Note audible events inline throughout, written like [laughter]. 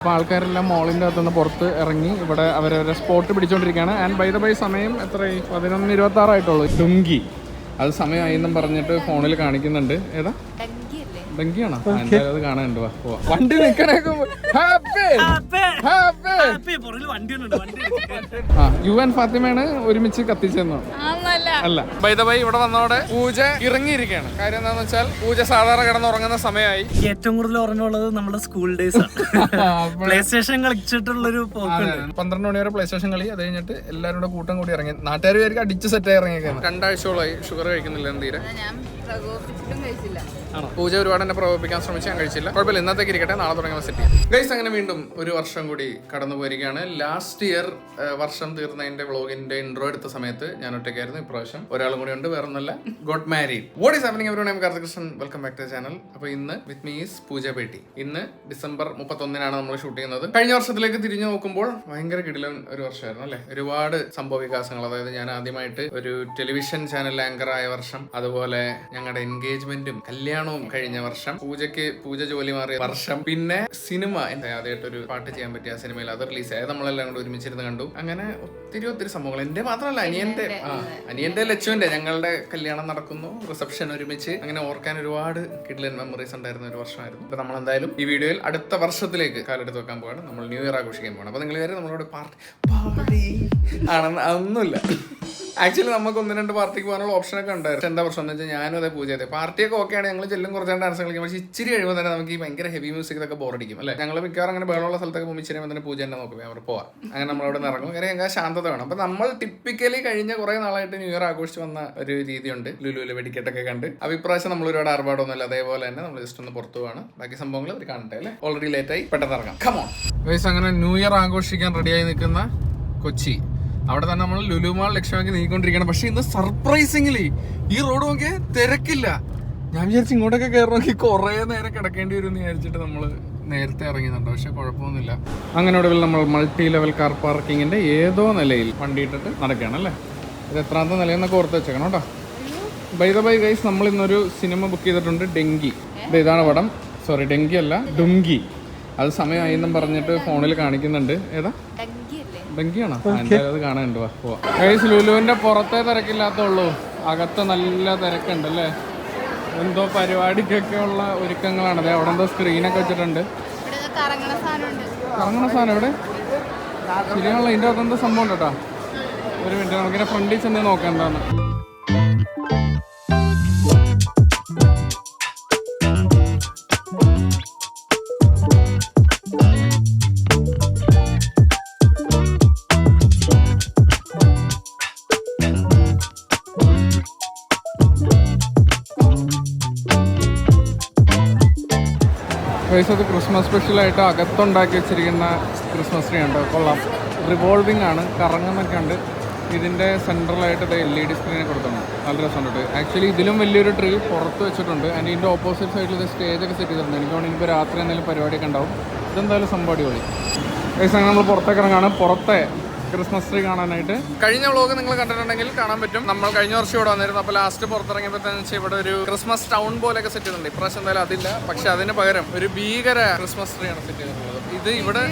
അപ്പോൾ ആൾക്കാരെല്ലാം മോളിന്റെ അകത്തുനിന്ന് പുറത്ത് ഇറങ്ങി ഇവിടെ അവരവരെ സ്പോട്ട് പിടിച്ചുകൊണ്ടിരിക്കുകയാണ് ആൻഡ് ബൈ ദ ബൈ സമയം എത്രയായി? പതിനൊന്ന് ഇരുപത്തി ആറായിട്ടുള്ളൂ ഡുങ്കി അത് സമയമായി എന്നും പറഞ്ഞിട്ട് ഫോണിൽ കാണിക്കുന്നുണ്ട്. ഏതാ? എന്തായാലും അത് കാണാനുണ്ട്. വാ പോവാം. വണ്ടി ഹാപ്പി. ഹാപ്പി. പുറകിൽ വണ്ടി വണ്ടി ആ യു ആൻഡ് ഫാത്തിമയാണ് ഒരുമിച്ച് കത്തിച്ചെന്നോ. അല്ല. ബൈ ബൈ ഇവിടെ വന്നോടെ പൂജ ഇറങ്ങിയിരിക്കുകയാണ്. കാര്യം എന്താണെന്ന് വെച്ചാൽ പൂജ സാധാരണ കിടന്ന് കിടന്നുറങ്ങുന്ന സമയമായി. ഏറ്റവും കൂടുതൽ ഉറങ്ങുള്ളത് നമ്മുടെ സ്കൂൾ ഡേയ്സ് പ്ലേ സ്റ്റേഷൻ കളിച്ചിട്ടുള്ളൊരു ഒരു പന്ത്രണ്ട് മണി വരെ പ്ലേ സ്റ്റേഷൻ കളി. അത് കഴിഞ്ഞിട്ട് എല്ലാവരും കൂടെ കൂട്ടം കൂടി ഇറങ്ങി. നാട്ടുകാർ പേർക്ക് അടിച്ച് സെറ്റായി ആയി രണ്ടാഴ്ചകളായി രണ്ടാഴ്ചയോളമായി ഷുഗർ കഴിക്കുന്നില്ല തീരെ ഞാൻ പ്രകോപിച്ചിട്ടും കഴിച്ചില്ല. പൂജ ഒരുപാട് എന്നെ പ്രകോപിപ്പിക്കാൻ ശ്രമിച്ചു ഞാൻ കഴിച്ചില്ല. കുഴപ്പമില്ല ഇന്നത്തേക്ക് ഇരിക്കട്ടെ നാളെ തുടങ്ങുമ്പോൾ സെറ്റ് ചെയ്യാം. ഗൈസ് അങ്ങനെ വീണ്ടും ഒരു വർഷം കൂടി കടന്നു പോയിരിക്കുകയാണ് ലാസ്റ്റ് ഇയർ വർഷം തീർന്നതിന്റെ വ്ളോഗിന്റെ ഇൻട്രോ എടുത്ത സമയത്ത് ഞാൻ ഒറ്റയ്ക്കായിരുന്നു. ഇപ്രാവശ്യം ഒരാളും കൂടി ഉണ്ട് വേറെ ഒന്നല്ല got married what is happening every name Karthikrishnan welcome back to channel അപ്പോൾ ഇന്ന് വിത്ത് മീസ് പൂജ പേട്ടി ഇന്ന് ഡിസംബർ മുപ്പത്തൊന്നിനാണ് നമ്മൾ ഷൂട്ട് ചെയ്യുന്നത്. കഴിഞ്ഞ വർഷത്തിലേക്ക് തിരിഞ്ഞു നോക്കുമ്പോൾ ഭയങ്കര കിടിലൻ ഒരു വർഷമായിരുന്നു അല്ലേ? ഒരുപാട് സംഭവ വികാസങ്ങൾ. അതായത് ഞാൻ ആദ്യമായിട്ട് ഒരു ടെലിവിഷൻ ചാനൽ ആങ്കർ ആയ വർഷം. അതുപോലെ ഞങ്ങളുടെ എൻഗേജ്മെന്റും കല്യാണവും കഴിഞ്ഞ വർഷം. പൂജയ്ക്ക് പൂജ ജോലി മാറിയ വർഷം. പിന്നെ സിനിമ എന്താ ആദ്യമായിട്ട് ഒരു പാട്ട് ചെയ്യാൻ പറ്റിയ സിനിമയിൽ അത് റിലീസ് ആയത് നമ്മളെല്ലാം കൂടെ ഒരുമിച്ചിരുന്ന് കണ്ടു. അങ്ങനെ ഒത്തിരി ഒത്തിരി സംഭവങ്ങൾ. എന്റെ മാത്രമല്ല അനിയന്റെ ആ അനിയന്റെ ലച്ചുവിന്റെ ഞങ്ങളുടെ കല്യാണം നടക്കുന്നു. റിസപ്ഷൻ ഒരുമിച്ച്. അങ്ങനെ ഓർക്കാൻ ഒരുപാട് കിഡ്ലൻ മെമ്മറീസ് ഉണ്ടായിരുന്ന ഒരു വർഷമായിരുന്നു. അപ്പൊ നമ്മൾ എന്തായാലും ഈ വീഡിയോയിൽ അടുത്ത വർഷത്തിലേക്ക് കാലെടുത്ത് വെക്കാൻ പോവാണ്. നമ്മൾ ന്യൂ ഇയർ ആഘോഷിക്കാൻ പോകണം അപ്പൊ നിങ്ങൾ വരെ നമ്മളോട് പാർട്ടി പാടി ആണെന്ന് അതൊന്നുമില്ല. ആക്ച്വലി നമുക്ക് ഒന്ന് രണ്ട് പാർട്ടിക്ക് പോകാനുള്ള ഓപ്ഷൻ ഒക്കെ ഉണ്ടായിരുന്നു. എന്താ പ്രശ്നം എന്ന് വെച്ചാൽ ഞാനും അതേ പൂജ ചെയ്തത് പാർട്ടിയൊക്കെ ഓക്കെ ആണ്. ഞങ്ങൾ ചെല്ലും കുറച്ച് ഡാൻസ് കളിക്കും. പക്ഷേ ഇച്ചിരി കഴിയുമ്പോൾ തന്നെ നമുക്ക് ഈ ഭയങ്കര ഹെവി മ്യൂസിക് ഇതൊക്കെ ബോറടിക്കും അല്ലേ? ഞങ്ങൾ മിക്കവാറും അങ്ങനെ ബഹളമുള്ള സ്ഥലത്തൊക്കെ പോകുമ്പോൾ ഇച്ചിരി തന്നെ പൂജ തന്നെ നോക്കും. അവർ പോവാം. അങ്ങനെ നമ്മൾ അവിടെ ഇറങ്ങും. കാര്യം ഞങ്ങൾക്ക് ശാന്തത വേണം. അപ്പോൾ നമ്മൾ ടിപ്പിക്കലി കഴിഞ്ഞ കുറേ നാളായിട്ട് ന്യൂ ഇയർ ആഘോഷിച്ച് വന്ന ഒരു രീതിയുണ്ട്. ലുലുവിലെ വെടിക്കെട്ടൊക്കെ കണ്ട്. ഇപ്രാവശ്യം നമ്മൾ ഒരുപാട് ആർഭാടമൊന്നുമില്ല അതേപോലെ തന്നെ നമ്മൾ ജസ്റ്റ് ഒന്ന് പുറത്തു പോവാണ്. ബാക്കി സംഭവങ്ങൾ അവർ കാണട്ടെ അല്ലേ? ഓൾറെഡി ലേറ്റ് ആയി. പെട്ടെന്ന് ഇറങ്ങാം. കമോൺ അങ്ങനെ ന്യൂ ഇയർ ആഘോഷിക്കാൻ റെഡിയായി നിൽക്കുന്ന കൊച്ചി. അവിടെ തന്നെ നമ്മൾ ലുലുമാൾ ലക്ഷ്യമാക്കി നീങ്ങിക്കൊണ്ടിരിക്കുകയാണ്. പക്ഷെ ഇന്ന് സർപ്രൈസിംഗ്ലി ഈ റോഡ് നോക്കിയാൽ തിരക്കില്ല. ഞാൻ വിചാരിച്ചു ഇങ്ങോട്ടൊക്കെ കയറണമെങ്കിൽ കുറേ നേരം കിടക്കേണ്ടി വരും വിചാരിച്ചിട്ട് നമ്മൾ നേരത്തെ ഇറങ്ങിയതുണ്ട്. പക്ഷെ കുഴപ്പമൊന്നുമില്ല. അങ്ങനെ ഒടുവിൽ നമ്മൾ മൾട്ടി ലെവൽ കാർ പാർക്കിങ്ങിന്റെ ഏതോ നിലയിൽ വണ്ടി ഇട്ടിട്ട് നടക്കുകയാണ് അല്ലേ? ഇത് എത്രാമത്തെ നിലയെന്നൊക്കെ ഓർത്ത് വെച്ചേക്കണം കേട്ടോ. ബൈ ദ ബൈ ഗൈസ് നമ്മൾ ഇന്നൊരു സിനിമ ബുക്ക് ചെയ്തിട്ടുണ്ട് ഡെങ്കി. ഇത് ഇതാണ് പടം. സോറി ഡെങ്കി അല്ല ഡുങ്കി. അത് സമയമായി എന്നും പറഞ്ഞിട്ട് ഫോണിൽ കാണിക്കുന്നുണ്ട്. ഏതാ? എന്തായാലും അത് കാണാനുണ്ട്. വാ പോവാം. ഗൈസ് ലുലുവിന്റെ പുറത്തെ തിരക്കില്ലാത്തുള്ളൂ അകത്ത് നല്ല തിരക്കുണ്ട് അല്ലേ എന്തോ പരിപാടിക്കൊക്കെ ഉള്ള ഒരുക്കങ്ങളാണ്. അതെ അവിടെ എന്തോ സ്ക്രീനൊക്കെ വെച്ചിട്ടുണ്ട്. കറങ്ങണ സാധനം ഇവിടെ ശരിയാണല്ലോ ഇതിന്റെ അകത്ത് എന്തോ സംഭവം ഉണ്ട് കേട്ടോ. ഒരു മിനിറ്റ് നമുക്കിന്റെ ഫ്രണ്ടിൽ ചെന്ന് നോക്കാം എന്താണ് ഗൈസ് അത് ക്രിസ്മസ് സ്പെഷ്യലായിട്ട് അകത്തുണ്ടാക്കി വെച്ചിരിക്കുന്ന ക്രിസ്മസ് ട്രീ ഉണ്ട്. കൊള്ളാം. റിവോൾവിംഗ് ആണ്. കറങ്ങുന്നൊക്കെ ഉണ്ട്. ഇതിന്റെ സെൻട്രലായിട്ട് ഇത് എൽ ഇ ഡി സ്ക്രീനെ കൊടുക്കണം നല്ല രസമുണ്ട് ആക്ച്വലി ഇതിലും വലിയൊരു ട്രീ പുറത്ത് വെച്ചിട്ടുണ്ട്. ആൻഡ് ഇതിന്റെ ഓപ്പോസിറ്റ് സൈഡിൽ ഇത് സ്റ്റേജൊക്കെ സെറ്റ് ചെയ്തിട്ടുണ്ട്. എനിക്ക് തോന്നുന്നു ഇനിയിപ്പോൾ രാത്രി എന്തെങ്കിലും പരിപാടിയൊക്കെ ഉണ്ടാവും. ഇതെന്തായാലും സംഭവം അടിപൊളി. ഗൈസ് അങ്ങനെ നമ്മൾ പുറത്തേക്ക് ഇറങ്ങാണ് പുറത്തെ ക്രിസ്മസ് ട്രീ കാണാനായിട്ട്. കഴിഞ്ഞ വ്ളോഗ് നിങ്ങൾ കണ്ടിട്ടുണ്ടെങ്കിൽ കാണാൻ പറ്റും. നമ്മൾ കഴിഞ്ഞ വർഷം ഇവിടെ വന്നിരുന്നു. അപ്പോൾ ലാസ്റ്റ് പുറത്തിറങ്ങിയപ്പോൾ വെച്ചാൽ ഇവിടെ ഒരു ക്രിസ്മസ് ടൗൺ പോലെയൊക്കെ സെറ്റ് ചെയ്തിട്ടുണ്ട്. ഇപ്രാവശ്യം എന്തായാലും അതില്ല. പക്ഷെ അതിന് പകരം ഒരു ഭീകര ക്രിസ്മസ് ട്രീ ആണ് സെറ്റ് ചെയ്തിട്ടുള്ളത്. ഇത് ഇവിടെ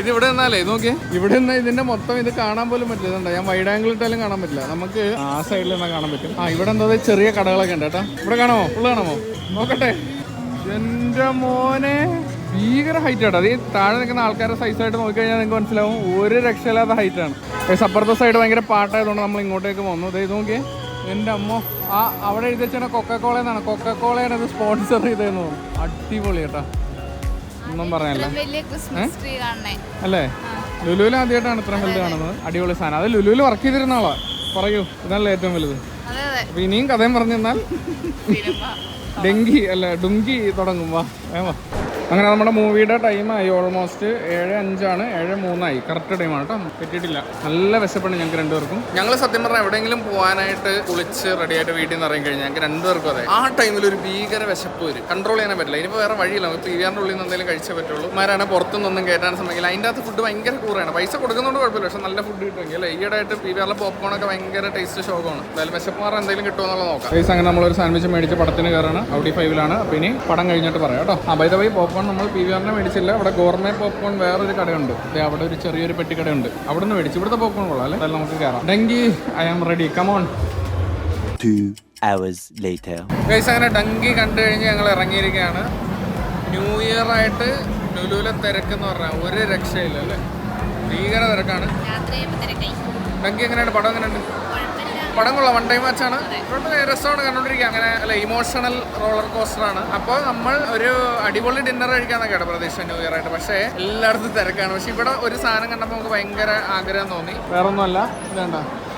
ഇത് ഇവിടെ നിന്നാലേ നോക്കി ഇവിടെ നിന്ന് ഇതിന്റെ മൊത്തം ഇത് കാണാൻ പോലും പറ്റില്ല. ഞാൻ വൈഡ് ആംഗിൾ ഇട്ടാലും കാണാൻ പറ്റില്ല. നമുക്ക് ആ സൈഡിൽ നിന്നാ കാണാൻ പറ്റും. ആ ഇവിടെ എന്താ ചെറിയ കടകളൊക്കെ ഉണ്ട് കേട്ടോ. ഇവിടെ കാണാമോ? ഉള്ളു കാണാമോ? നോക്കട്ടെ. എന്റെ മോനെ. ഭീകര ഹൈറ്റ് ആട്ടോ അത് താഴെ നിൽക്കുന്ന ആൾക്കാരുടെ സൈസായിട്ട് നോക്കിക്കഴിഞ്ഞാൽ നിങ്ങൾക്ക് മനസ്സിലാവും ഒരു രക്ഷയില്ലാത്ത ഹൈറ്റ് ആണ്. പക്ഷേ അപ്പുറത്തെ സൈഡ് ഭയങ്കര പാട്ടായതുകൊണ്ട് നമ്മൾ ഇങ്ങോട്ടേക്ക് വന്നു. ഇത് നോക്കിയേ. എന്റെ അമ്മ. ആ അവിടെ എഴുതി വെച്ചാൽ കൊക്കക്കോള എന്നാണ്. കൊക്കക്കോളയാണ് ഇത് സ്പോൺസർ ചെയ്തതെന്ന് തോന്നുന്നു. അടിപൊളി കേട്ടോ. ഒന്നും പറയാനില്ല അല്ലേ? ലുലുവിൽ ആദ്യമായിട്ടാണ് ഇത്രയും വലുത് കാണുന്നത്. അടിപൊളി സാധനം. അത് ലുലുവിൽ വർക്ക് ചെയ്തിരുന്ന ആളാ. പറയൂ. ഇതല്ലേ ഏറ്റവും വലുത്. അപ്പൊ ഇനിയും കഥയും പറഞ്ഞിരുന്നാൽ [laughs] ഡെങ്കി അല്ല ഡുങ്കി തുടങ്ങും. വാ വേഗം വാ. അങ്ങനെ നമ്മുടെ മൂവിയുടെ ടൈമായി ഓൾമോസ്റ്റ് ഏഴ് അഞ്ചാണ്. ഏഴ് മൂന്നായി. കറക്റ്റ് ടൈമാണ് കേട്ടോ പറ്റിയിട്ടില്ല. നല്ല വിശപ്പാണ് ഞങ്ങൾക്ക് രണ്ടുപേർക്കും. ഞങ്ങൾ സത്യം പറഞ്ഞാൽ എവിടെയെങ്കിലും പോകാനായിട്ട് കുളിച്ച് റെഡി ആയിട്ട് വീട്ടിൽ നിന്ന് ഇറങ്ങി കഴിഞ്ഞാൽ ഞങ്ങൾക്ക് രണ്ടുപേർക്കും അതെ. ആ ടൈമിൽ ഒരു ഭീകര വിശപ്പ് വരും. കൺട്രോൾ ചെയ്യാൻ പറ്റില്ല. ഇനിയിപ്പോൾ വേറെ വഴിയില്ല. നമുക്ക് തീരാറിന്റെ ഉള്ളിൽ നിന്ന് എന്തെങ്കിലും കഴിച്ചേ പറ്റുള്ളൂ. മാരാണ് പുറത്തുനിന്നൊന്നും കയറ്റാൻ ശ്രമിക്കില്ല അതിന്റെ അകത്ത് ഫുഡ് ഭയങ്കര കൂറാണ് പൈസ കൊടുക്കുന്നതുകൊണ്ട് കുഴപ്പമില്ല. പക്ഷെ നല്ല ഫുഡ് കിട്ടുമെങ്കിൽ. അല്ലേ? ഈയിടെയായിട്ട് പി വി പോപ്കോൺ ഒക്കെ ഭയങ്കര ടേസ്റ്റ് ഷോക്കാണ് എന്തായാലും വിശപ്പ് മാറാൻ എന്തെങ്കിലും കിട്ടുമോ എന്നുള്ളത് നോക്കാം. പൈസ അങ്ങനെ നമ്മളൊരു സാൻഡ്വിച്ച് മേടിച്ച് പടത്തിന് കയറാണ്. ഔഡി ഫൈവിലാണ് അപ്പോൾ ഇനി പടം കഴിഞ്ഞിട്ട് പറയാം കേട്ടോ ആ by the way popcorn popcorn നമ്മൾ പി വി ആറിനെ മേടിച്ചില്ല. അവിടെ ഗോർമേ പോപ്കോൺ വേറൊരു കടയുണ്ട്. അതെ അവിടെ ഒരു ചെറിയൊരു പെട്ടിക്കടയുണ്ട് അവിടെ നിന്ന് മേടിച്ചു. ഇവിടുത്തെ പോപ്കോൺ കൊള്ളാം അല്ലേ? നമുക്ക് കയറാം Dunki I am ready come on Two hours later. Guys അങ്ങനെ ഡങ്കി കണ്ടു കഴിഞ്ഞ് ഞങ്ങൾ ഇറങ്ങിയിരിക്കുകയാണ്. ന്യൂ ഇയർ ആയിട്ട് ലുലുവിലെ തിരക്ക് എന്ന് പറഞ്ഞാൽ ഒരു രക്ഷയില്ല അല്ലേ? ഭീകര തിരക്കാണ്. ഡങ്കി എങ്ങനെയാണ് പടം എങ്ങനെയുണ്ട്? പടം കൊള്ളാം വൺ ടൈം വാച്ച് ആണ് രസമാണ് കണ്ടോണ്ടിരിക്കുക. അങ്ങനെ അല്ല ഇമോഷണൽ റോളർ കോസ്റ്റർ ആണ്. അപ്പോൾ നമ്മൾ ഒരു അടിപൊളി ഡിന്നർ കഴിക്കാന്നൊക്കെയാണ് പ്രതീക്ഷ ന്യൂ ഇയർ ആയിട്ട്. പക്ഷേ എല്ലായിടത്തും തിരക്കാണ്. പക്ഷെ ഇവിടെ ഒരു സാധനം കണ്ടപ്പോൾ നമുക്ക് ഭയങ്കര ആഗ്രഹം തോന്നി. വേറൊന്നുമല്ല. വേണ്ട.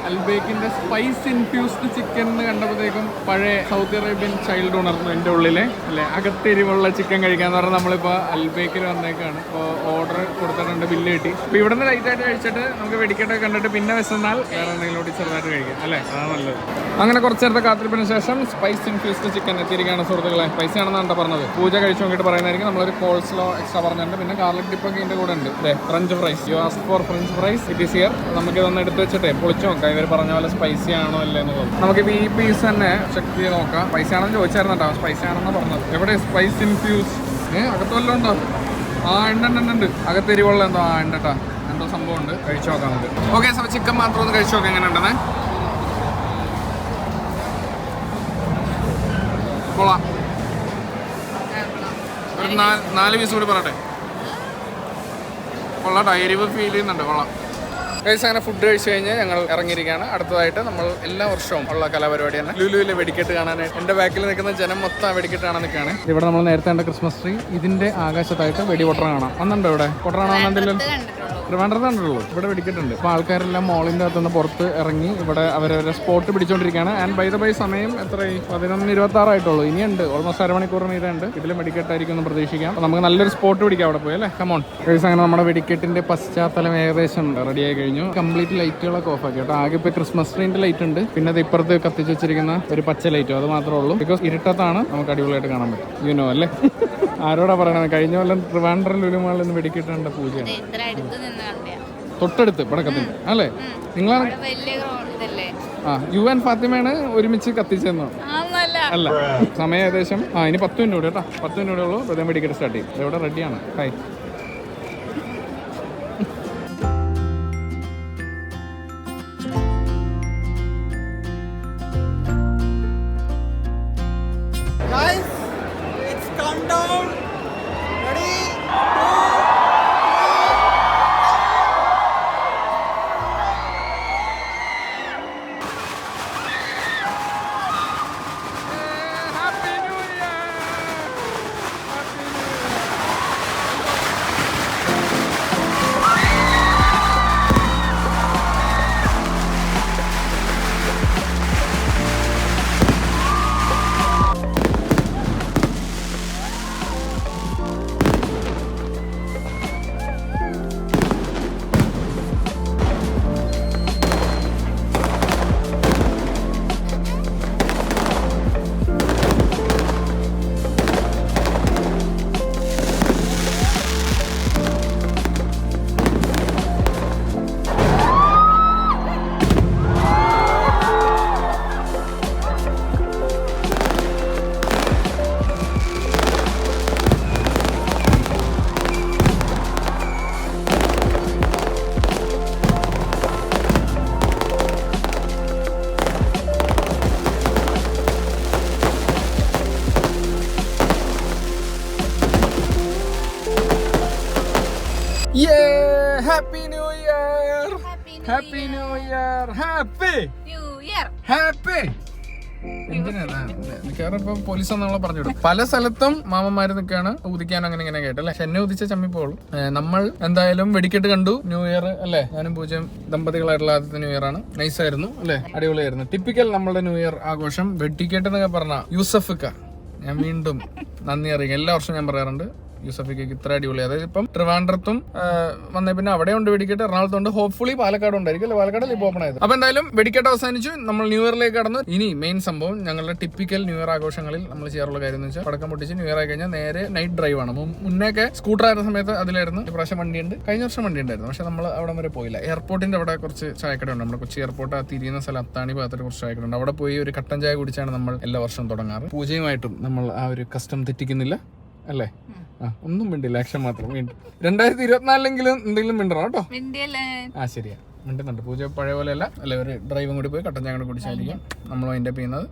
അൽബേക്കിന്റെ സ്പൈസ് ഇൻഫ്യൂസ്ഡ് ചിക്കൻ എന്ന് കണ്ടപ്പോഴത്തേക്കും പഴയ സൗത്ത് അറേബ്യൻ ചൈൽഡ് ഉണർന്നു എന്റെ ഉള്ളിലെ അല്ലെ? അകത്തെരിവുള്ള ചിക്കൻ കഴിക്കാന്ന് പറഞ്ഞാൽ നമ്മളിപ്പോൾ അൽബേക്കിൽ വന്നേക്കാണ്. ഇപ്പോൾ ഓർഡർ കൊടുത്തിട്ടുണ്ട് ബില്ല് കിട്ടി. അപ്പോൾ ഇവിടെ നിന്ന് ലൈറ്റ് ആയിട്ട് കഴിച്ചിട്ട് നമുക്ക് വെടിക്കട്ടൊക്കെ കണ്ടിട്ട് പിന്നെ വിശന്നാൽ വേറെ എന്തെങ്കിലും ചെറുതായിട്ട് കഴിക്കാം അല്ലേ? അതാണ് നല്ലത്. അങ്ങനെ കുറച്ച് നേരത്തെ കാത്തിരിപ്പിന് ശേഷം സ്പൈസ് ഇൻഫ്യൂസ്ഡ് ചിക്കൻ എത്തിയിരിക്കുകയാണ് സുഹൃത്തുക്കളെ. പൈസ ആണെന്നാണ് പറഞ്ഞത്. പൂജ കഴിച്ചു നോക്കിയിട്ട് പറയുന്നതായിരിക്കും. നമ്മളൊരു കോൾസ്ലോ എക്സ്ട്രാ പറഞ്ഞിട്ടുണ്ട്. പിന്നെ ഗാർലിക് ഡിപ്പ് ഒക്കെ ഇതിന്റെ കൂടെ ഉണ്ട്. അതെ French fries you ask for French fries it is here നമുക്ക് ഇതൊന്ന് എടുത്ത് വെച്ചിട്ടേ പൊളിച്ചു നോക്കാം. ഇവർ പറഞ്ഞ പോലെ സ്പൈസി ആണോ അല്ലേ എന്നുള്ളത് നമുക്ക് ഈ പീസ് തന്നെ ചെക്ക് ചെയ്ത് നോക്കാം. സ്പൈസി ആണെന്ന് ചോദിച്ചായിരുന്നു കേട്ടോ. സ്പൈസി ആണെന്ന് പറഞ്ഞത്. എവിടെ സ്പൈസ് ഇൻഫ്യൂസ് ഏഹ് അകത്ത് വല്ലതും ഉണ്ടോ? ആ ഉണ്ട് അകത്ത് എരിവുള്ള എന്തോ ആ ഉണ്ട് കേട്ടോ എന്തോ സംഭവം ഉണ്ട് കഴിച്ചു നോക്കാം നമുക്ക്. ഓക്കെ സാർ ചിക്കൻ മാത്രം ഒന്ന് കഴിച്ചു നോക്കാം. എങ്ങനെ ഉണ്ടെന്നേ കൊള്ളാം. ഒരു നാല് നാല് പീസ് കൂടി പറയട്ടെ. കൊള്ളാം എരിവ് ഫീൽ ചെയ്യുന്നുണ്ട്. കൊള്ളാം. കഴിച്ച് അങ്ങനെ ഫുഡ് കഴിച്ചു കഴിഞ്ഞ് ഞങ്ങൾ ഇറങ്ങിയിരിക്കുകയാണ്. അടുത്തതായിട്ട് നമ്മൾ എല്ലാ വർഷവും ഉള്ള കലാപരിപാടി തന്നെ. ലുലുവിലെ വെടിക്കെട്ട് കാണാനായിട്ട്. എന്റെ ബാക്കിൽ നിൽക്കുന്ന ജനം മൊത്തം വെടിക്കെട്ട് കാണാൻ നിൽക്കുകയാണ്. ഇവിടെ നമ്മൾ നേരത്തെ കണ്ട ക്രിസ്മസ് ട്രീ ഇതിന്റെ ആകാശത്തായിട്ട് വെടി പൊട്ടറ കാണാം. വന്നുണ്ടോ ഇവിടെ? പൊട്ടറ കാണാൻ ട്രിവാൻഡ്രത്താണുള്ളൂ ഇവിടെ വെടിക്കെട്ടുണ്ട്. അപ്പോൾ ആൾക്കാരെല്ലാം മോളിന്റെ അകത്തുനിന്ന് പുറത്ത് ഇറങ്ങി ഇവിടെ അവരവരെ സ്പോട്ട് പിടിച്ചോണ്ടിരിക്കുകയാണ്. ആൻഡ് ബൈ ദ ബൈ സമയം എത്രയായി? പതിനൊന്ന് ഇരുപത്തി ആറായിട്ടുള്ളൂ ഇനിയുണ്ട്. ഓൾമോസ്റ്റ് അരമണിക്കൂറിന് ഇതുണ്ട്. ഇതിലും വെടിക്കെട്ടായിരിക്കും എന്ന് പ്രതീക്ഷിക്കാം. അപ്പോൾ നമുക്ക് നല്ലൊരു സ്പോട്ട് പിടിക്കാം അവിടെ പോയി അല്ലേ? കമോൺ ഗൈസ് അങ്ങനെ നമ്മുടെ വെടിക്കെട്ടിന്റെ പശ്ചാത്തലം ഏകദേശം റെഡി ആയി കഴിഞ്ഞു. കംപ്ലീറ്റ് ലൈറ്റുകളൊക്കെ ഓഫ് ആക്കി കേട്ടോ. ആകെ ഇപ്പോൾ ക്രിസ്മസ് ട്രീന്റെ ലൈറ്റ് ഉണ്ട്. പിന്നെ അത് ഇപ്പുറത്ത് കത്തിച്ച് വെച്ചിരിക്കുന്ന ഒരു പച്ച ലൈറ്റും അത് മാത്രമേ ഉള്ളൂ. ബിക്കോസ് ഇരുട്ടത്താണ് നമുക്ക് അടിപൊളിയായിട്ട് കാണാൻ പറ്റും. യുനോ അല്ലേ? [laughs] ആരോടാ പറയണത്? കഴിഞ്ഞ കൊല്ലം ട്രിവാൻഡ്രം ലുലുമാളിൽ നിന്ന് വെടിക്കെട്ടേണ്ട പൂജയാണ് ഇത് ഇത്ര അടുത്ത് നിന്ന് കണ്ടേ തൊട്ടടുത്ത് പടക്കത്തിന്റെ അല്ലേ? നിങ്ങളാണ് ആ യു ആൻഡ് ഫാത്തിമയാണ് ഒരുമിച്ച് കത്തിച്ചെന്നോ അല്ല സമയം ഏകദേശം ആ ഇനി പത്ത് മിനിറ്റ് കൂടി കേട്ടോ. പത്ത് മിനിറ്റ് കൂടെ ഉള്ളൂ. ഹൃദയം മെഡിക്കൽ സ്റ്റാർട്ട് ചെയ്യും. ഇവിടെ റെഡിയാണ് hi happy new year happy new year happy new year happy മിക്കവാറും പോലീസ് നമ്മളെ പറഞ്ഞു വിടും പല സ്ഥലത്തും മാമന്മാര് നിൽക്കാണ് ഉദിക്കാനും അങ്ങനെ ഇങ്ങനെ കേട്ടല്ലേ പക്ഷെ എന്നെ ഉദിച്ച ചമ്മിപ്പോളും നമ്മൾ എന്തായാലും വെടിക്കെട്ട് കണ്ടു. ന്യൂ ഇയർ അല്ലേ? ഞാനും പൂജ്യം ദമ്പതികളായിട്ടുള്ള ആദ്യത്തെ ന്യൂ ഇയർ ആണ്. നൈസ് ആയിരുന്നു അല്ലേ? അടിപൊളിയായിരുന്നു. ടിപ്പിക്കൽ നമ്മളുടെ ന്യൂ ഇയർ ആഘോഷം വെടിക്കെട്ട് എന്നൊക്കെ പറഞ്ഞ യൂസഫിക്ക. ഞാൻ വീണ്ടും നന്ദി അറിയിക്കും എല്ലാ വർഷവും ഞാൻ പറയാറുണ്ട്. യൂസഫിക്ക് ഇത്ര അടിപൊളി. അതായത് ഇപ്പം ട്രിവാൻഡ്രത്തും വന്നേ പിന്നെ അവിടെ ഉണ്ട് വെടിക്കെട്ട്. എറണാകുളത്തുണ്ട്. ഹോപ്പ്ഫുള്ളി പാലക്കാട് ഉണ്ടായിരിക്കും. അല്ലെ? പാലക്കാട് ഇപ്പോൾ ഓപ്പൺ ആയത്? അപ്പൊ എന്തായാലും വെടിക്കെട്ട് അവസാനിച്ചു. നമ്മൾ ന്യൂ ഇയറിലേക്ക് കടന്നു ഇനി മെയിൻ സംഭവം ഞങ്ങളുടെ ടിപ്പിക്കൽ ന്യൂ ഇയർ ആഘോഷങ്ങളിൽ നമ്മൾ ചെയ്യാറുള്ള കാര്യം എന്ന് വെച്ചാൽ പടക്കം പൊട്ടിച്ച് ന്യൂ ഇയർ ആയി കഴിഞ്ഞാൽ നേരെ നൈറ്റ് ഡ്രൈവ് ആണ്. മുന്നേ മുന്നേക്കെ സ്കൂട്ടർ ആയിരുന്ന സമയത്ത് അതിലായിരുന്നു. വണ്ടി ഉണ്ട് കഴിഞ്ഞ വർഷം വണ്ടി ഉണ്ടായിരുന്നു പക്ഷെ നമ്മൾ അവിടെ വരെ പോയില്ല. എയർപോർട്ടിന്റെ അവിടെ കുറച്ച് ചായക്കട ഉണ്ട്. നമ്മുടെ കൊച്ചി എയർപോർട്ട് ആ തിരിയുന്ന സ്ഥലം അത്താണി ഭാഗത്തൊരു കുറച്ച് ചായക്കട ഉണ്ട്. അവിടെ പോയി ഒരു കട്ടൻ ചായ കുടിച്ചാണ് നമ്മൾ എല്ലാ വർഷവും തുടങ്ങാറ്. പൂജയുമായിട്ടും നമ്മൾ ആ ഒരു കസ്റ്റം തെറ്റിക്കുന്നില്ല. അല്ലേ? ആ ഒന്നും മിണ്ടില്ല ആക്ഷൻ മാത്രം. വീണ്ടും. രണ്ടായിരത്തി ഇരുപത്തിനാലിലെങ്കിലും എന്തെങ്കിലും മിണ്ടണം കേട്ടോ? ആ ശരിയാ. മിണ്ടുന്നുണ്ട്. പൂജ പഴയ പോലെ അല്ല. അല്ല ഒരു ഡ്രൈവും കൂടി പോയി കട്ടൻ ചായ കൂടി കുടിച്ചായിരിക്കും. നമ്മൾ അതിന്റെ ചെയ്യുന്നത്.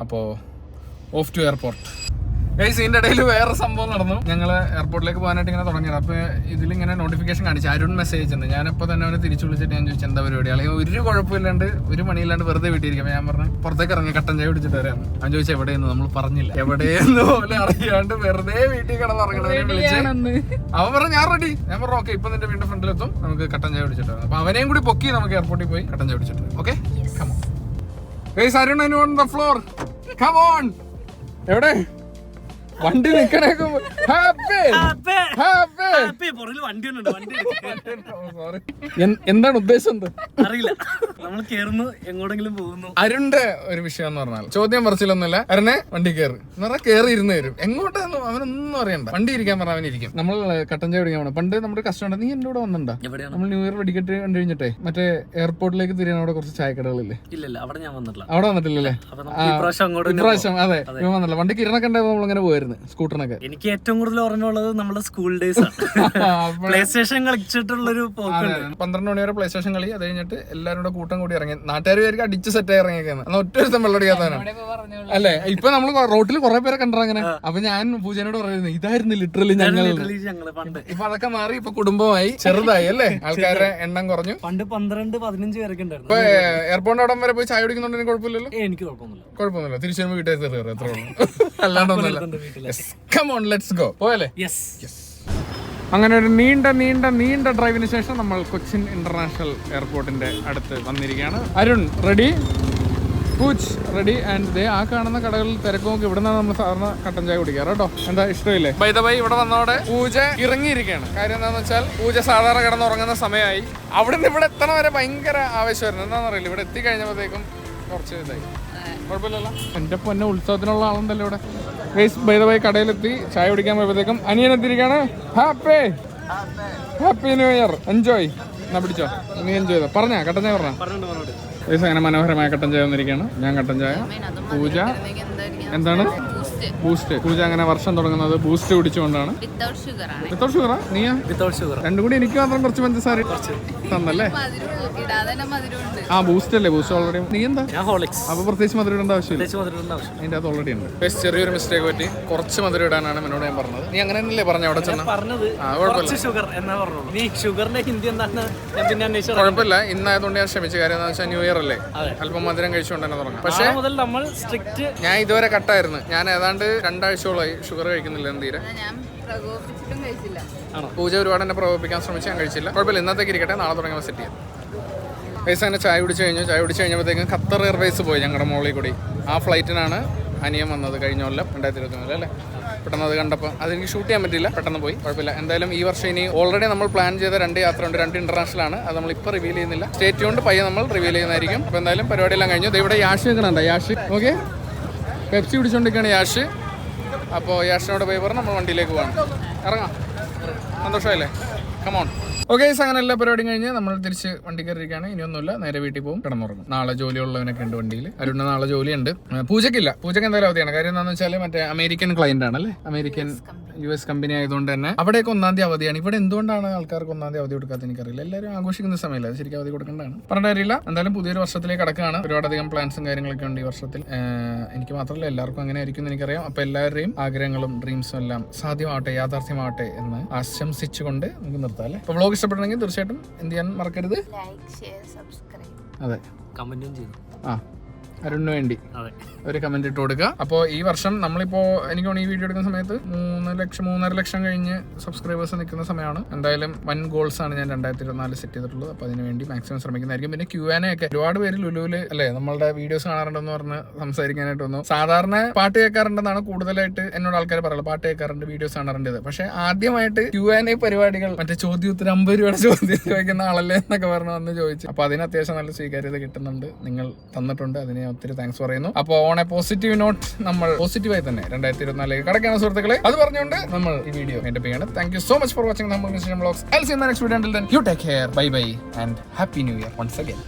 അപ്പോൾ ഓഫ് ടു എയർപോർട്ട് ഗൈസ് ഇതിന്റെ ഇടയിൽ വേറെ സംഭവം നടന്നു. ഞങ്ങൾ എയർപോർട്ടിലേക്ക് പോകാനായിട്ട് ഇങ്ങനെ തുടങ്ങിയത്. അപ്പോൾ ഇതിലിങ്ങനെ നോട്ടിഫിക്കേഷൻ കാണിച്ചു. അരുൺ മെസ്സേജ് ഉണ്ട്. ഞാനിപ്പോൾ തന്നെ അവനെ തിരിച്ചു വിളിച്ചിട്ട് ഞാൻ ചോദിച്ചു എന്താ പരിപാടി? അല്ലെങ്കിൽ ഒരു കുഴപ്പമില്ലാണ്ട് ഒരു മണിയില്ലാണ്ട് വെറുതെ വീട്ടിയിരിക്കും ഞാൻ പറഞ്ഞു പുറത്തേക്ക് ഇറങ്ങി കട്ടൻ ചായ കുടിച്ചിട്ട് വരാം. ഞാൻ ചോദിച്ചു എവിടെയെന്ന്? നമ്മൾ പറഞ്ഞില്ല. എവിടെയെന്ന് പോലെ അറിയാണ്ട് വെറുതെ വീട്ടിൽ വിളിച്ച് അവൻ പറഞ്ഞു ഞാൻ റെഡി ഞാൻ പറഞ്ഞു ഓക്കെ ഇപ്പൊ നിന്റെ വീണ്ടും ഫ്രണ്ടിലെത്തും. നമുക്ക് കട്ടൻ ചായ കുടിച്ചിട്ട് വരാം. അപ്പൊ അവനെയും കൂടി പൊക്കി നമുക്ക് എയർപോർട്ടിൽ പോയി കട്ടൻ ചായ കുടിച്ചിട്ട് okay? Guys Arun on the floor come on എവിടെ? വണ്ടി നിക്കണേക്ക് എന്താണ് ഉദ്ദേശം എന്ത്? അറിയില്ല. നമ്മൾ കേറുന്നു എങ്ങോട്ടെങ്കിലും പോകുന്നു. അരുണിന്റെ ഒരു വിഷയം എന്ന് പറഞ്ഞാൽ ചോദ്യം പറച്ചിലൊന്നുമില്ല. അരുണെ വണ്ടി കയറി എന്ന് പറഞ്ഞാൽ കയറി ഇരുന്ന് തരും എങ്ങോട്ടാന്ന് അവനൊന്നും അറിയണ്ട. വണ്ടി ഇരിക്കാൻ പറഞ്ഞ അവനിരിക്കും നമ്മൾ കട്ടൻ ചായ കുടിക്കാൻ പോകണം പണ്ട് നമ്മുടെ കസ്റ്റമർ നീ എന്റെ കൂടെ വന്നിട്ടുണ്ടോ? നമ്മൾ ന്യൂ ഇയർ വെടിക്കെട്ട് കണ്ടു കഴിഞ്ഞിട്ടേ മറ്റേ എയർപോർട്ടിലേക്ക് തിരിയാൻ അവിടെ കുറച്ച് ചായക്കടകളില്ലേ? അവിടെ ഞാൻ വന്നിട്ടില്ല. അവിടെ വന്നിട്ടില്ലല്ലേ? ഇപ്രാവശ്യം അതെ ഞാൻ വന്നല്ലോ വണ്ടി കിരണൊക്കെ ഉണ്ടായിരുന്നു നമ്മളിങ്ങനെ പോയിരുന്നു സ്കൂട്ടറിനൊക്കെ. എനിക്ക് ഏറ്റവും കൂടുതൽ ഓർമ്മയുള്ളത് നമ്മുടെ സ്കൂൾ ഡേയ്സ് ആണ്. പ്ലേ സ്റ്റേഷൻ കളിച്ചിട്ടുള്ളൊരു പോക്കുണ്ട്. പന്ത്രണ്ട് മണി വരെ പ്ലേ സ്റ്റേഷൻ കളി. അത് കഴിഞ്ഞിട്ട് എല്ലാവരും കൂടെ കൂട്ടം കൂടി ഇറങ്ങി. നാട്ടുകാർ പേർക്ക് അടിച്ച് സെറ്റ് ആയി ഇറങ്ങിയേക്കാണ് അന്ന് ഒറ്റ ദിവസം വെള്ളടിക്കാത്തവനാണ് അല്ലേ? ഇപ്പൊ നമ്മൾ റോട്ടിൽ കുറെ പേരെ കണ്ടു അങ്ങനെ അപ്പൊ ഞാൻ പൂജനോട് പറയുന്നത് ഇതായിരുന്നു ലിറ്ററലി ഞങ്ങൾ Literally ഞങ്ങൾ പണ്ട്. ഇപ്പൊ അതൊക്കെ മാറി ഇപ്പൊ കുടുംബമായി ചെറുതായി അല്ലേ? [laughs] ആൾക്കാരുടെ എണ്ണം കുറഞ്ഞു. പണ്ട് പന്ത്രണ്ട് പതിനഞ്ച് പേരൊക്കെ ഇപ്പൊ ഉണ്ടായിരുന്നു എയർപോർട്ടിന്റെ അവിടം വരെ പോയി ചായ കുടിക്കുന്നുണ്ടെങ്കിൽ കുഴപ്പമില്ലല്ലോ? എനിക്ക് കുഴപ്പമൊന്നുമില്ല. കുഴപ്പമൊന്നുമില്ല. തിരിച്ചു വരുമ്പോൾ വീട്ടിൽ അത്രേ അല്ലാണ്ടൊന്നുമില്ല. കമോൺ ലെറ്റ്സ് ഗോ പോയല്ലേ യെസ് അങ്ങനെ ഒരു നീണ്ട നീണ്ട നീണ്ട ഡ്രൈവിന് ശേഷം നമ്മൾ കൊച്ചിൻ ഇന്റർനാഷണൽ എയർപോർട്ടിന്റെ അടുത്ത് വന്നിരിക്കുകയാണ്. അരുൺ റെഡി പൂച്ച് റെഡി ആൻഡ് ദേ ആ കാണുന്ന കടകളിൽ തിരക്കൊക്കെ ഇവിടെ നിന്നാണ് നമ്മൾ സാധാരണ കട്ടൻ ചായ കുടിക്കാറ് കേട്ടോ. എന്താ ഇഷ്ടമില്ലേ? ബൈ ബൈ ഇവിടെ വന്നോടെ പൂജ ഇറങ്ങിയിരിക്കുകയാണ്. കാര്യം എന്താണെന്ന് വെച്ചാൽ പൂജ സാധാരണ കിടന്നുറങ്ങുന്ന സമയമായി. അവിടെ നിന്ന് ഇവിടെ എത്തണ വരെ ഭയങ്കര ആവശ്യമായിരുന്നു എന്താണെന്നറിയില്ല. ഇവിടെ എത്തി കഴിഞ്ഞപ്പോഴത്തേക്കും കുറച്ച് ഇതായി. കുഴപ്പമില്ലല്ലോ. എന്റെ പൊന്നെ ഉത്സവത്തിനുള്ള ആളുണ്ടല്ലോ ഇവിടെ. ഗൈസ് ബൈ ബൈ കടയിലെത്തി. ചായ കുടിക്കാൻ പോയപ്പോഴത്തേക്കും അനിയൻ എത്തിയിരിക്കുകയാണ് happy happy new year enjoy എന്നാ പിടിച്ചോ? നീ എൻജോയ് ചെയ്തോ? പറഞ്ഞാ കട്ടൻ ചായ പറഞ്ഞോ? ഗൈസ് അങ്ങനെ മനോഹരമായ കട്ടൻ ചായ വന്നിരിക്കുകയാണ് ഞാൻ കട്ടൻ ചായ പൂജ. എന്താണ്? ബൂസ്റ്റ് പൂജ അങ്ങനെ വർഷം തുടങ്ങുന്നത് ബൂസ്റ്റ് കുടിച്ചുകൊണ്ടാണ്. വിത്തൗട്ട് ഷുഗറാ നീയാ? വിത്തൗട്ട് ഷുഗർ രണ്ടും കൂടി എനിക്ക് മാത്രം കുറച്ച് പഞ്ചസാര തന്നല്ലേ? ആ ബൂസ്റ്റ് അല്ലേ? ബൂസ്റ്റ് ഓൾറെഡി നീ എന്താ? അപ്പൊ പ്രത്യേകിച്ച് മധുരം ഇടേണ്ട ആവശ്യമില്ല. അതിന്റെ അത് ഓൾറെഡി ഉണ്ട്. ചെറിയൊരു മിസ്റ്റേക്ക് പറ്റി. കുറച്ച് മധുരം ഇടാനാണ് എന്നോട് ഞാൻ പറഞ്ഞത്. നീ അങ്ങനെ തന്നെയല്ലേ പറഞ്ഞ അവിടെ ചെന്ന? പറഞ്ഞത് കുഴപ്പമില്ല. കുറച്ച് ഷുഗർ എന്നാ പറഞ്ഞോളൂ. നീ ഷുഗറിന്റെ ഹിന്ദി എന്താണെന്ന് ഞാൻ പിന്നെ അന്വേഷിച്ചു കുഴപ്പമില്ല. ഇന്നായതുകൊണ്ട് ഞാൻ ക്ഷമിച്ച. കാര്യം എന്താ വെച്ചാൽ ന്യൂ ഇയർ അല്ലേ? അല്പം മധുരം കഴിച്ചുകൊണ്ട് തന്നെ തുടങ്ങാം. പക്ഷേ ഞാൻ ഇതുവരെ കട്ടായിരുന്നു ഞാൻ ഏതാണ്ട് രണ്ടാഴ്ചയോളമായി ഷുഗർ കഴിക്കുന്നില്ല തീരെ. കഴിച്ചില്ല. പൂജ ഒരുപാട് എന്നെ പ്രകോപിക്കാൻ ശ്രമിച്ച് ഞാൻ കഴിച്ചില്ല. കുഴപ്പമില്ല ഇന്നത്തേക്ക് ഇരിക്കട്ടെ നാളെ തുടങ്ങി സെറ്റ് ചെയ്യാം. പൈസ തന്നെ ചായ കുടിച്ച് കഴിഞ്ഞു. ചായ കുടിച്ച് കഴിഞ്ഞപ്പോഴത്തേക്കും ഖത്തർ എയർവേസ് പോയി ഞങ്ങളുടെ മോളിൽ കൂടി. ആ ഫ്ലൈറ്റിനാണ് അനിയം വന്നത് കഴിഞ്ഞ കൊല്ലം രണ്ടായിരത്തി ഇരുപത്തി മൂന്നിൽ അല്ലേ? പെട്ടെന്ന് അത് കണ്ടപ്പോൾ അതെനിക്ക് ഷൂട്ട് ചെയ്യാൻ പറ്റില്ല പെട്ടെന്ന് പോയി. കുഴപ്പമില്ല. എന്തായാലും ഈ വർഷം ഇനി ഓൾറെഡി നമ്മൾ പ്ലാൻ ചെയ്ത രണ്ട് യാത്ര ഉണ്ട് രണ്ട് ഇന്റർനാഷണൽ ആണ്. അത് നമ്മൾ ഇപ്പോൾ റിവീൽ ചെയ്യുന്നില്ല. സ്റ്റേറ്റ് കൊണ്ട് പയ്യെ നമ്മൾ റിവീൽ ചെയ്യുന്നതായിരിക്കും. അപ്പോൾ എന്തായാലും പരിപാടിയെല്ലാം കഴിഞ്ഞു. ഇവിടെ യാഷ് നിൽക്കണുണ്ട് യാഷ്. ഓക്കെ പെപ്സി കുടിച്ചുകൊണ്ടിരിക്കുകയാണ് യാഷ്. അപ്പോൾ യാഷിനോട് പോയി പറഞ്ഞ് നമ്മൾ വണ്ടിയിലേക്ക് പോകണം ഇറങ്ങാം. സന്തോഷമായില്ലേ? കമോൺ ഓക്കെ അങ്ങനെ എല്ലാ പരിപാടിയും കഴിഞ്ഞ് നമ്മൾ തിരിച്ച് വണ്ടി കയറിയിരിക്കുകയാണ്. ഇനിയൊന്നുമില്ല നേരെ വീട്ടിൽ പോകും. കിടന്നുറങ്ങും. നാളെ ജോലിയുള്ളവനൊക്കെ ഉണ്ട് വണ്ടിയിൽ. അരുണ് നാളെ ജോലിയുണ്ട് പൂജക്കില്ല പൂജക്ക് എന്തായാലും അവധിയാണ്. കാര്യം എന്താണെന്ന് വെച്ചാൽ മറ്റേ അമേരിക്കൻ ക്ലയന്റ് ആണ് അല്ലേ? അമേരിക്കൻ യു എസ് കമ്പനി ആയതുകൊണ്ട് തന്നെ അവിടെയൊക്കെ ഒന്നാം തീയതി അവധിയാണ്. ഇവിടെ എന്തുകൊണ്ടാണ് ആൾക്കാർക്ക് ഒന്നാം തീയതി അവധി കൊടുക്കാത്ത എനിക്കറിയില്ല. എല്ലാവരും ആഘോഷിക്കുന്ന സമയമല്ല? അത് ശരിക്കും അവധി കൊടുക്കേണ്ടതാണ്. പറഞ്ഞ കാര്യമില്ല. എന്തായാലും പുതിയൊരു വർഷത്തിലേക്ക് കടക്കുകയാണ്. ഒരുപാടധികം പ്ലാൻസും കാര്യങ്ങളൊക്കെ ഉണ്ട് ഈ വർഷത്തിൽ. എനിക്ക് മാത്രമല്ല എല്ലാവർക്കും അങ്ങനെ ആയിരിക്കും എന്ന് എനിക്കറിയാം. അപ്പോൾ എല്ലാവരുടെയും ആഗ്രഹങ്ങളും ഡ്രീംസും എല്ലാം സാധ്യമാവട്ടെ യാഥാർത്ഥ്യമാവട്ടെ എന്ന് ആശംസിച്ചുകൊണ്ട് നമുക്ക് നിർത്താം അല്ലേ? അപ്പോൾ വ്ളോഗ് ഇഷ്ടപ്പെടണമെങ്കിൽ തീർച്ചയായിട്ടും എന്ത് ചെയ്യാൻ മറക്കരുത്. ലൈക്ക് ഷെയർ സബ്സ്ക്രൈബ് അതെ. കമന്റും ചെയ്തു ആ. അരുണിന് വേണ്ടി ഒരു കമന്റ് ഇട്ട് കൊടുക്കുക. അപ്പോൾ ഈ വർഷം നമ്മളിപ്പോ എനിക്ക് തോന്നുന്നു ഈ വീഡിയോ എടുക്കുന്ന സമയത്ത് മൂന്ന് ലക്ഷം മൂന്നര ലക്ഷം കഴിഞ്ഞ് സബ്സ്ക്രൈബേഴ്സ് നിൽക്കുന്ന സമയമാണ്. എന്തായാലും വൺ ഗോൾസ് ആണ് ഞാൻ രണ്ടായിരത്തി ഇരുപത്തിനാല് സെറ്റ് ചെയ്തിട്ടുള്ളത്. അപ്പോൾ അതിന് വേണ്ടി മാക്സിമം ശ്രമിക്കുന്നതായിരിക്കും. പിന്നെ ക്യൂ ആനെ ഒക്കെ. ഒരുപാട് പേര് ലുലുവിൽ അല്ലേ നമ്മളുടെ വീഡിയോസ് കാണാറുണ്ടെന്ന് പറഞ്ഞ് സംസാരിക്കാനായിട്ട് വന്നു. സാധാരണ പാട്ട് കേൾക്കാറുണ്ടെന്നാണ് കൂടുതലായിട്ട് എന്നോട് ആൾക്കാർ പറയുന്നത് പാട്ട് കേൾക്കാറുണ്ട് വീഡിയോസ് കാണാറുണ്ട് പക്ഷെ ആദ്യമായിട്ട് ക്യൂ ആൻ എ പരിപാടികൾ മറ്റേ ചോദ്യോത്തര അമ്പത് രൂപയുടെ ചോദ്യം ചോദിക്കുന്ന ആളല്ലേ എന്നൊക്കെ പറഞ്ഞു വന്ന് ചോദിച്ചു. അപ്പോൾ അതിന് അത്യാവശ്യം നല്ല സ്വീകാര്യത കിട്ടുന്നുണ്ട്. നിങ്ങൾ തന്നിട്ടുണ്ട്. അതിന് ഞാൻ ഒത്തിരി താങ്ക്സ് പറയുന്നു. അപ്പോൾ ഓൺ എ പോസിറ്റീവ് നോട്ട് നമ്മൾ പോസിറ്റീവായി തന്നെ രണ്ടായിരത്തി ഇരുപത്തിനാലിലേക്ക് കടക്കാണ് സുഹൃത്തുക്കളെ. അത് പറഞ്ഞുകൊണ്ട് നമ്മൾ ഈ വീഡിയോ എന്റെ ചെയ്യണം. Thank you so much for watching നമ്മൾ vlogs I see next video you take care bye bye and happy new year once again